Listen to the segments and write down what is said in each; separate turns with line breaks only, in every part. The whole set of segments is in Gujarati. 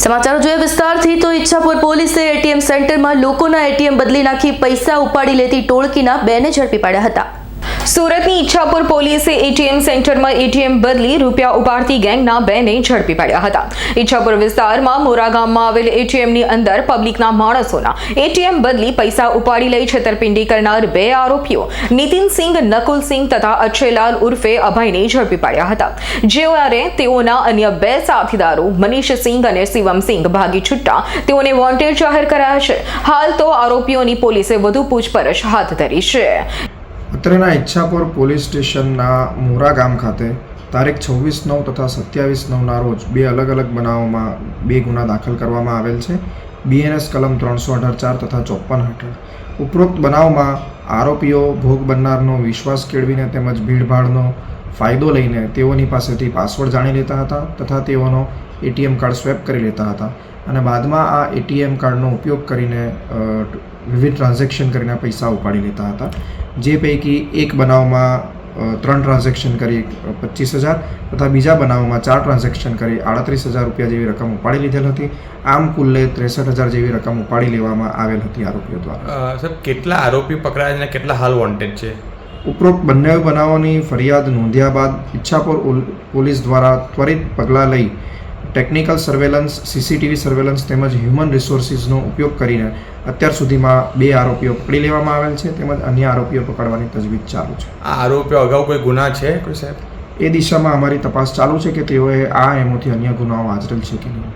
સમાચારો જોઈએ વિસ્તારથી તો ઈચ્છાપુર પોલીસે એટીએમ સેન્ટરમાં લોકોના એટીએમ બદલી નાખી પૈસા ઉપાડી લેતી ટોળકીના બેને ઝડપી પાડ્યા હતા.
સુરતની ઈચ્છાપુર પોલીસે એટીએમ સેન્ટરમાં એટીએમ બદલી રૂપિયા ઉપાડતી ગેંગના બેને ઝડપી પાડ્યા હતા. ઈચ્છાપુર વિસ્તારમાં મોરા ગામમાં આવેલ એટીએમની અંદર પબ્લિકના માણસોના એટીએમ બદલી પૈસા ઉપાડી લઈ છેતરપિંડી કરનાર બે આરોપીઓ, નીતિનસિંહ, નકુલસિંહ તથા અક્ષયલાલ ઉર્ફે અભયને ઝડપી પાડ્યા હતા. જ્યારે તેઓના અન્ય બે સાથીદારો, મનીષસિંહ અને શિવમસિંહ ભાગી છૂટતા તેઓને વોન્ટેડ જાહેર કરાયા છે. હાલ તો આરોપીઓની પોલીસે વધુ પૂછપરછ હાથ ધરી છે.
અત્રેના ઈચ્છાપુર પોલીસ સ્ટેશનના મોરા ગામ ખાતે તારીખ છવ્વીસ નવ તથા સત્યાવીસ નવના રોજ બે અલગ અલગ બનાવોમાં બે ગુના દાખલ કરવામાં આવેલ છે. બીએનએસ કલમ ત્રણસો અઢાર ચાર તથા ચોપન હેઠળ. ઉપરોક્ત બનાવમાં આરોપીઓ ભોગ બનનારનો વિશ્વાસ કેળવીને તેમજ ભીડભાડનો ફાયદો લઈને તેઓની પાસેથી પાસવર્ડ જાણી લેતા હતા તથા તેઓનો એટીએમ કાર્ડ સ્વેપ કરી લેતા હતા. અને બાદમાં આ એટીએમ કાર્ડનો ઉપયોગ કરીને વિવિધ ટ્રાન્ઝેક્શન કરીને પૈસા ઉપાડી લેતા હતા. જે પૈકી એક બનાવમાં ત્રણ ટ્રાન્ઝેક્શન કરી પચીસ હજાર તથા બીજા બનાવમાં ચાર ટ્રાન્ઝેક્શન કરી આડત્રીસ હજાર રૂપિયા જેવી રકમ ઉપાડી લીધેલ હતી. આમ કુલ્લે ત્રેસઠ હજાર જેવી રકમ ઉપાડી લેવામાં આવેલ હતી આરોપીઓ દ્વારા.
સર કેટલા આરોપી પકડાયા અને કેટલા હાલ વોન્ટેડ છે?
ઉપરોક્ત બંને બનાવોની ફરિયાદ નોંધ્યા બાદ ઈચ્છાપુર પોલીસ દ્વારા ત્વરિત પગલાં લઈ ટેકનિકલ સર્વેલન્સ સીસીટીવી સર્વેલન્સ તેમજ હ્યુમન રિસોર્સિસનો ઉપયોગ કરીને અત્યાર સુધીમાં બે આરોપીઓ પકડી લેવામાં આવેલ છે તેમજ અન્ય આરોપીઓ પકડવાની તજવીજ ચાલુ છે.
આ આરોપીઓ અગાઉ કોઈ ગુના છે કોઈ સાહેબ?
એ દિશામાં અમારી તપાસ ચાલુ છે કે તેઓએ આ એમોથી અન્ય ગુનાઓ આચરેલ છે કે નહીં.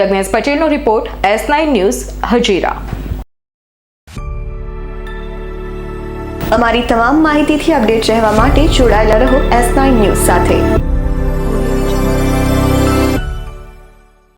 યજ્ઞેશ પટેલનો report S nine news Hazira.
અમારી તમામ માહિતીથી અપડેટ રહેવા માટે જોડાયેલા રહો એસ નાઇન ન્યૂઝ સાથે.